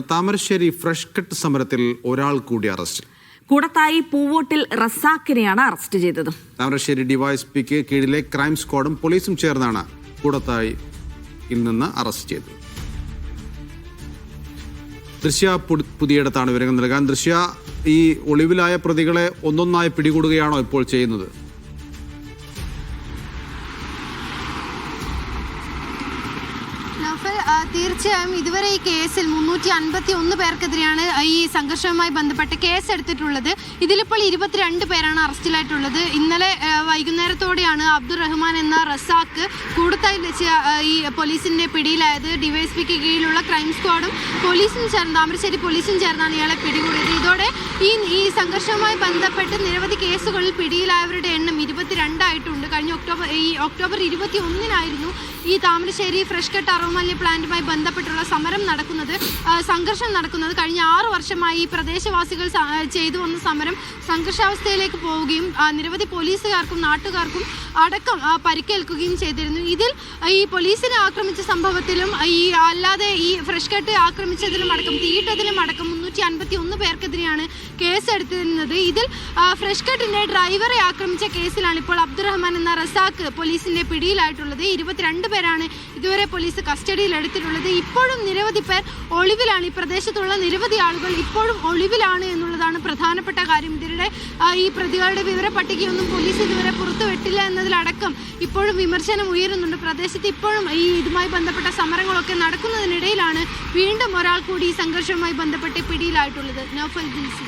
Thamarassery fresh cut സമരത്തിൽ ഒരാൾ കൂടി അറസ്റ്റ്. കൂടത്തായി പൂവോട്ടിൽ റസാക്കിനെയാണ് അറസ്റ്റ് ചെയ്തത്. താമരശ്ശേരി ഡിവൈഎസ്പിക്ക് കീഴിലെ ക്രൈം സ്ക്വാഡും പോലീസും ചേർന്നാണ് കൂടത്തായി നിന്ന് അറസ്റ്റ് ചെയ്തത്. ദൃശ്യ പുതിയിടത്താണ് വിവരങ്ങൾ നൽകാൻ. ദൃശ്യ ഈ ഒളിവിലായ പ്രതികളെ ഒന്നൊന്നായി പിടികൂടുകയാണോ ഇപ്പോൾ ചെയ്യുന്നത്? നൗഫൽ തീർച്ചയായും ഇതുവരെ ഈ കേസിൽ മുന്നൂറ്റി അൻപത്തി ഒന്ന് പേർക്കെതിരെയാണ് ഈ സംഘർഷവുമായി ബന്ധപ്പെട്ട് കേസ് എടുത്തിട്ടുള്ളത് ഇതിലിപ്പോൾ ഇരുപത്തിരണ്ട് പേരാണ് അറസ്റ്റിലായിട്ടുള്ളത്. ഇന്നലെ വൈകുന്നേരത്തോടെയാണ് അബ്ദുൾ റഹ്മാൻ എന്ന റസാക്ക് കൂടത്തായി വെച്ച് ഈ പോലീസിന്റെ പിടിയിലായത്. ഡിവൈഎസ്പിക്ക് കീഴിലുള്ള ക്രൈം സ്ക്വാഡും പോലീസും ചേർന്ന് താമരശ്ശേരി പോലീസും ചേർന്നാണ് ഇയാളെ പിടികൂടിയത്. ഇതോടെ ഈ ഈ സംഘർഷവുമായി ബന്ധപ്പെട്ട് നിരവധി കേസുകളിൽ പിടിയിലായവരുടെ എണ്ണം ഇരുപത്തിരണ്ടായിട്ടുണ്ട്. കഴിഞ്ഞ ഒക്ടോബർ ഈ ഒക്ടോബർ ഇരുപത്തി ഒന്നിനായിരുന്നു ഈ താമരശ്ശേരി ഫ്രഷ് കട്ട് അറോമല്യ പ്ലാന്റുമായി ബന്ധപ്പെട്ടുള്ള സമരം നടക്കുന്നത് സംഘർഷം നടക്കുന്നത്. കഴിഞ്ഞ ആറു വർഷമായി ഈ പ്രദേശവാസികൾ ചെയ്തു വന്ന സമരം സംഘർഷാവസ്ഥയിലേക്ക് പോവുകയും നിരവധി പോലീസുകാർക്കും നാട്ടുകാർക്കും അടക്കം പരിക്കേൽക്കുകയും ചെയ്തിരുന്നു. ഇതിൽ ഈ പോലീസിനെ ആക്രമിച്ച സംഭവത്തിലും ഈ അല്ലാതെ ഈ ഫ്രഷ് കട്ട് ആക്രമിച്ചതിലും അടക്കം തീയിട്ടതിലും അടക്കം മുന്നൂറ്റി അൻപത്തി ഒന്ന് പേർക്കെതിരെയാണ് കേസെടുത്തിരുന്നത്. ഇതിൽ ഫ്രഷ് കട്ടിന്റെ ഡ്രൈവറെ ആക്രമിച്ച കേസിലാണ് ഇപ്പോൾ അബ്ദുറഹ്മാൻ എന്ന റസാഖ് പോലീസിന്റെ പിടിയിലായിട്ടുള്ളത്. ഇരുപത്തിരണ്ട് പേരാണ് ഇതുവരെ പോലീസ് കസ്റ്റഡിയിൽ എടുത്തിട്ടുള്ളത് ഇപ്പോഴും നിരവധി പേർ ഒളിവിലാണ്. ഈ പ്രദേശത്തുള്ള നിരവധി ആളുകൾ ഇപ്പോഴും ഒളിവിലാണ് എന്നുള്ളതാണ് പ്രധാനപ്പെട്ട കാര്യം. ഇതിരുടെ ഈ പ്രതികളുടെ വിവര പട്ടികയൊന്നും പോലീസ് ഇതുവരെ പുറത്തുവിട്ടില്ല എന്നതിലടക്കം ഇപ്പോഴും വിമർശനം ഉയരുന്നുണ്ട്. പ്രദേശത്ത് ഇപ്പോഴും ഈ ഇതുമായി ബന്ധപ്പെട്ട സമരങ്ങളൊക്കെ നടക്കുന്നതിനിടയിലാണ് വീണ്ടും ഒരാൾ കൂടി സംഘർഷവുമായി ബന്ധപ്പെട്ട് പിടിയിലായിട്ടുള്ളത്. നൗഫൽ ജിൻസി.